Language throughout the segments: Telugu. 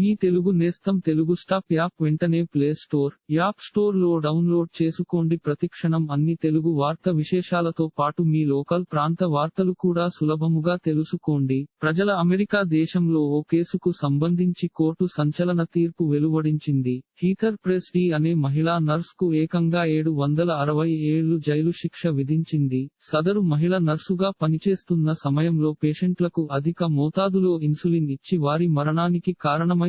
మీ తెలుగు నేస్తం తెలుగు స్టాప్ యాప్ వెంటనే ప్లే స్టోర్ యాప్ స్టోర్లో డౌన్లోడ్ చేసుకోండి. ప్రతిక్షణం అన్ని తెలుగు వార్త విశేషాలతో పాటు మీ లోకల్ ప్రాంత వార్తలు కూడా సులభముగా తెలుసుకోండి. ప్రజల అమెరికా దేశంలో ఓ కేసుకు సంబంధించి కోర్టు సంచలన తీర్పు వెలువడించింది. హీథర్ ప్రెస్ డి అనే మహిళా నర్స్కు ఏకంగా ఏడు వందల అరవై ఏళ్ళు జైలు శిక్ష విధించింది. సదరు మహిళ నర్సుగా పనిచేస్తున్న సమయంలో పేషెంట్లకు అధిక మోతాదులో ఇన్సులిన్ ఇచ్చి వారి మరణానికి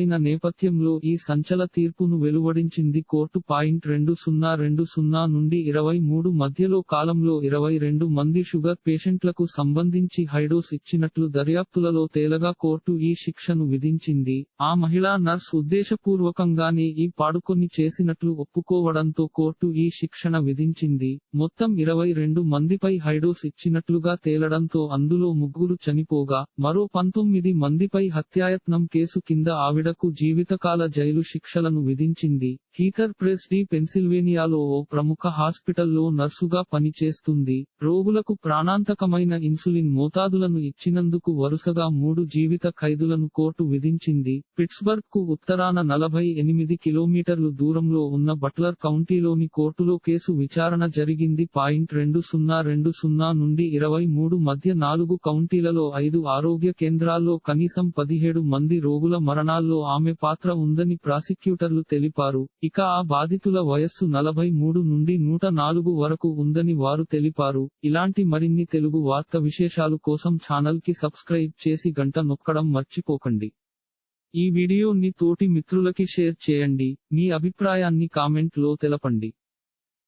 కారణమైన నేపథ్యంలో ఈ సంచల తీర్పును వెలువడించింది కోర్టు పాయింట్ రెండు సున్నా రెండు సున్నా నుండి ఇరవై మూడు మధ్యలో కాలంలో ఇరవై రెండు మంది షుగర్ పేషెంట్లకు సంబంధించి హైడోస్ ఇచ్చినట్లు దర్యాప్తులలో తేలగా కోర్టు ఈ శిక్షను విధించింది. ఆ మహిళా నర్స్ ఉద్దేశపూర్వకంగానే ఈ పాడుకొని చేసినట్లు ఒప్పుకోవడంతో కోర్టు ఈ శిక్షణ విధించింది. మొత్తం ఇరవై రెండు మందిపై హైడోస్ ఇచ్చినట్లుగా తేలడంతో అందులో ముగ్గురు చనిపోగా మరో పంతొమ్మిది మందిపై హత్యాయత్నం కేసు కింద ఆవిడ ఆవిడకు జీవితకాల జైలు శిక్షలను విధించింది. హీథర్ ప్రెస్ డి పెన్సిల్వేనియాలో ఓ ప్రముఖ హాస్పిటల్లో నర్సుగా పనిచేస్తుంది. రోగులకు ప్రాణాంతకమైన ఇన్సులిన్ మోతాదులను ఇచ్చినందుకు వరుసగా మూడు జీవిత ఖైదులను కోర్టు విధించింది. పిట్స్బర్గ్కు ఉత్తరాన నలభై ఎనిమిది కిలోమీటర్లు దూరంలో ఉన్న బట్లర్ కౌంటీలోని కోర్టులో కేసు విచారణ జరిగింది. పాయింట్ రెండు సున్నా రెండు సున్నా నుండి ఇరవై మూడు మధ్య నాలుగు కౌంటీలలో ఐదు ఆరోగ్య కేంద్రాల్లో కనీసం పదిహేడు మంది రోగుల మరణాల్లో ఆమె పాత్ర ఉందని ప్రాసిక్యూటర్లు తెలిపారు. ఇక ఆ బాధితుల వయస్సు నలభై మూడు నుండి నూట నాలుగు వరకు ఉందని వారు తెలిపారు. ఇలాంటి మరిన్ని తెలుగు వార్త విశేషాలు కోసం ఛానల్కి సబ్స్క్రైబ్ చేసి గంట నొక్కడం మర్చిపోకండి. ఈ వీడియోని తోటి మిత్రులకి షేర్ చేయండి. మీ అభిప్రాయాన్ని కామెంట్లో తెలపండి.